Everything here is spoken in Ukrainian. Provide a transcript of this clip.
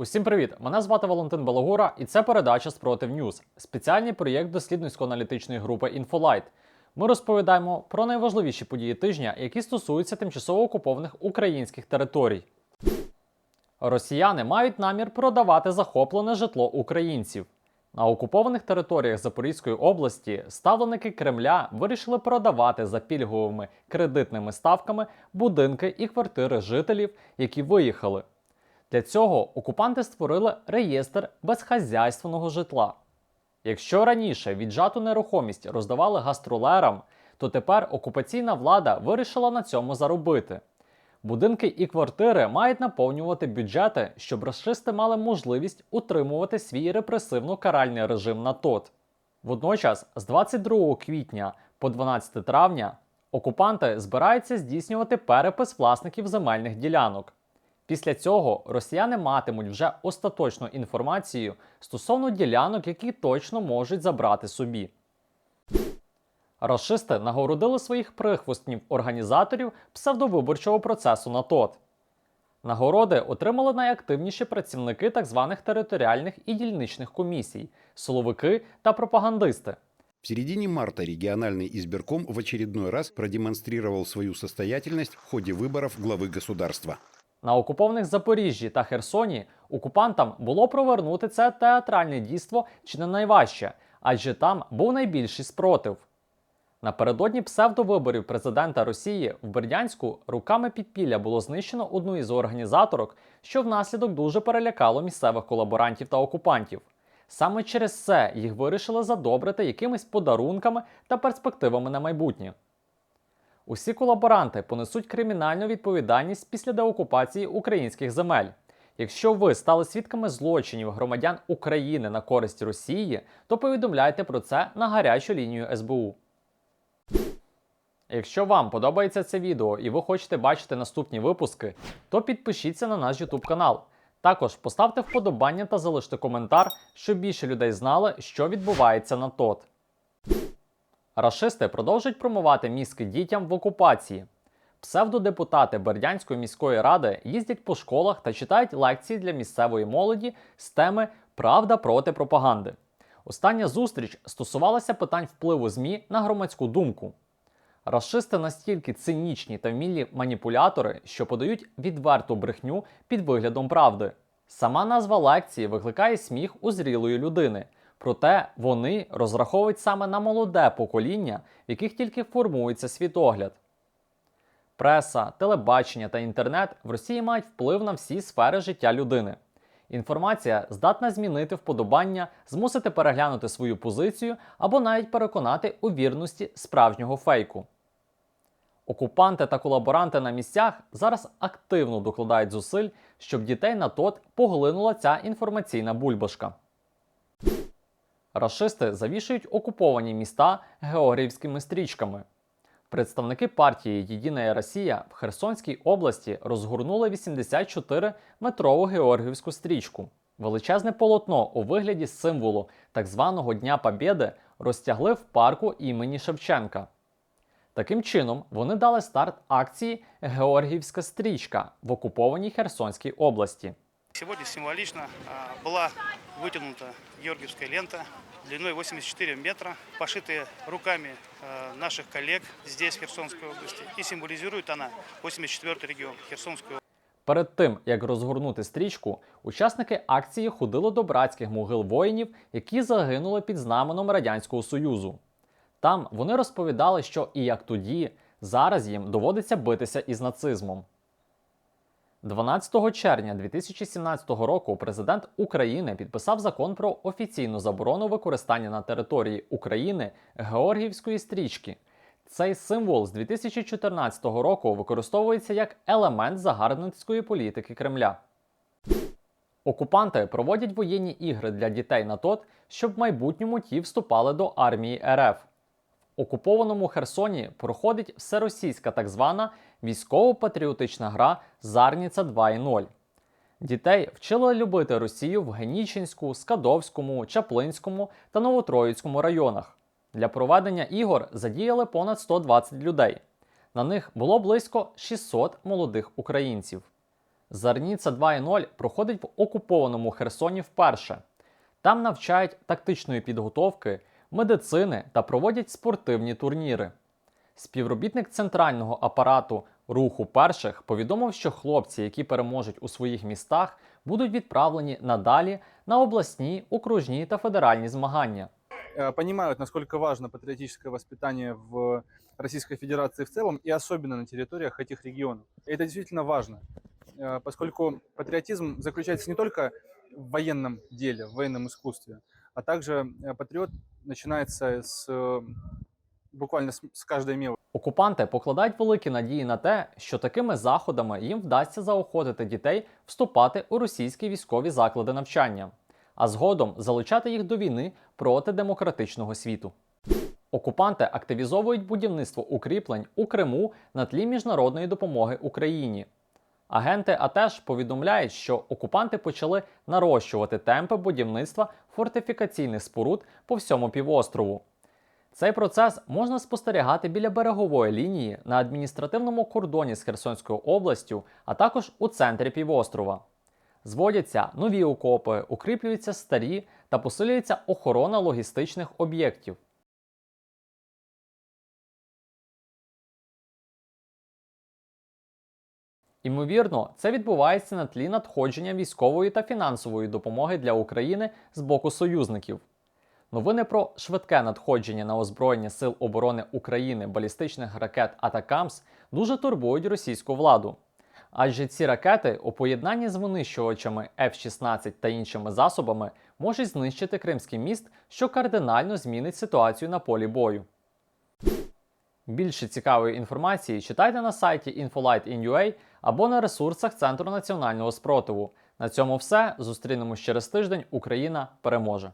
Усім привіт! Мене звати Валентин Балагура, і це передача Спротив Ньюз, спеціальний проєкт дослідницько-аналітичної групи Інфолайт. Ми розповідаємо про найважливіші події тижня, які стосуються тимчасово окупованих українських територій. Росіяни мають намір продавати захоплене житло українців. На окупованих територіях Запорізької області ставленики Кремля вирішили продавати за пільговими кредитними ставками будинки і квартири жителів, які виїхали. Для цього окупанти створили реєстр безхазяйственного житла. Якщо раніше віджату нерухомість роздавали гастролерам, то тепер окупаційна влада вирішила на цьому заробити. Будинки і квартири мають наповнювати бюджети, щоб расисти мали можливість утримувати свій репресивно-каральний режим на ТОТ. Водночас, з 22 квітня по 12 травня окупанти збираються здійснювати перепис власників земельних ділянок. Після цього росіяни матимуть вже остаточну інформацію стосовно ділянок, які точно можуть забрати собі. Рашисти нагородили своїх прихвостнів організаторів псевдовиборчого процесу на ТОТ. Нагороди отримали найактивніші працівники так званих територіальних і дільничних комісій, силовики та пропагандисти. В середине марта региональный избирком в очередной раз продемонстрировал свою состоятельность в ходе выборов главы государства. На окупованих Запоріжжі та Херсоні окупантам було провернути це театральне дійство чи не найважче, адже там був найбільший спротив. Напередодні псевдовиборів президента Росії в Бердянську руками підпілля було знищено одну із організаторок, що внаслідок дуже перелякало місцевих колаборантів та окупантів. Саме через це їх вирішили задобрити якимись подарунками та перспективами на майбутнє. Усі колаборанти понесуть кримінальну відповідальність після деокупації українських земель. Якщо ви стали свідками злочинів громадян України на користь Росії, то повідомляйте про це на гарячу лінію СБУ. Якщо вам подобається це відео і ви хочете бачити наступні випуски, то підпишіться на наш YouTube канал. Також поставте вподобання та залиште коментар, щоб більше людей знали, що відбувається на ТОТ. Рашисти продовжують промувати мізки дітям в окупації. Псевдодепутати Бердянської міської ради їздять по школах та читають лекції для місцевої молоді з теми Правда проти пропаганди. Остання зустріч стосувалася питань впливу ЗМІ на громадську думку. Рашисти настільки цинічні та вмілі маніпулятори, що подають відверту брехню під виглядом правди. Сама назва лекції викликає сміх у зрілої людини. Проте вони розраховують саме на молоде покоління, в яких тільки формується світогляд. Преса, телебачення та інтернет в Росії мають вплив на всі сфери життя людини. Інформація здатна змінити вподобання, змусити переглянути свою позицію або навіть переконати у вірності справжнього фейку. Окупанти та колаборанти на місцях зараз активно докладають зусиль, щоб дітей на ТОТ поглинула ця інформаційна бульбашка. Рашисти завішують окуповані міста георгіївськими стрічками. Представники партії Єдина Росія в Херсонській області розгорнули 84-метрову георгіївську стрічку. Величезне полотно у вигляді символу так званого Дня Побєди розтягли в парку імені Шевченка. Таким чином, вони дали старт акції Георгіївська стрічка в окупованій Херсонській області. Сегодня символично была вытянута георгиевская лента длиной 84 метра, пошитая руками наших коллег здесь, в Херсонской области. И символизирует она 84-й регион Херсонской Перед тим як розгорнути стрічку, учасники акції ходили до братських могил воїнів, які загинули під знаменом Радянського Союзу. Там вони розповідали, що і як тоді, зараз їм доводиться битися із нацизмом. 12 червня 2017 року президент України підписав закон про офіційну заборону використання на території України Георгіївської стрічки. Цей символ з 2014 року використовується як елемент загарбницької політики Кремля. Окупанти проводять воєнні ігри для дітей на ТОТ, щоб в майбутньому ті вступали до армії РФ. Окупованому Херсоні проходить всеросійська так звана військово-патріотична гра Зарніця 2.0. Дітей вчили любити Росію в Генічинську, Скадовському, Чаплинському та Новотроїцькому районах. Для проведення ігор задіяли понад 120 людей. На них було близько 600 молодих українців. Зарніця 2.0 проходить в окупованому Херсоні вперше. Там навчають тактичної підготовки, медицини та проводять спортивні турніри. Співробітник центрального апарату руху перших повідомив, що хлопці, які переможуть у своїх містах, будуть відправлені надалі на обласні, окружні та федеральні змагання. э, понимают, насколько важно патриотическое воспитание в Российской Федерации в целом и особенно на территориях этих регионов. И это действительно важно, э, поскольку патриотизм заключается не только в военном деле, в военном искусстве, а также э, патриот начинается с э, буквально с каждой мелочи. Окупанти покладають великі надії на те, що такими заходами їм вдасться заохотити дітей вступати у російські військові заклади навчання, а згодом залучати їх до війни проти демократичного світу. Окупанти активізовують будівництво укріплень у Криму на тлі міжнародної допомоги Україні. Агенти АТЕШ повідомляють, що окупанти почали нарощувати темпи будівництва фортифікаційних споруд по всьому півострову. Цей процес можна спостерігати біля берегової лінії на адміністративному кордоні з Херсонською областю, а також у центрі півострова. Зводяться нові окопи, укріплюються старі та посилюється охорона логістичних об'єктів. Імовірно, це відбувається на тлі надходження військової та фінансової допомоги для України з боку союзників. Новини про швидке надходження на озброєння Сил оборони України балістичних ракет Атакамс дуже турбують російську владу. Адже ці ракети у поєднанні з винищувачами F-16 та іншими засобами можуть знищити Кримський міст, що кардинально змінить ситуацію на полі бою. Більше цікавої інформації читайте на сайті Infolight.in.ua або на ресурсах Центру національного спротиву. На цьому все. Зустрінемось через тиждень. Україна переможе!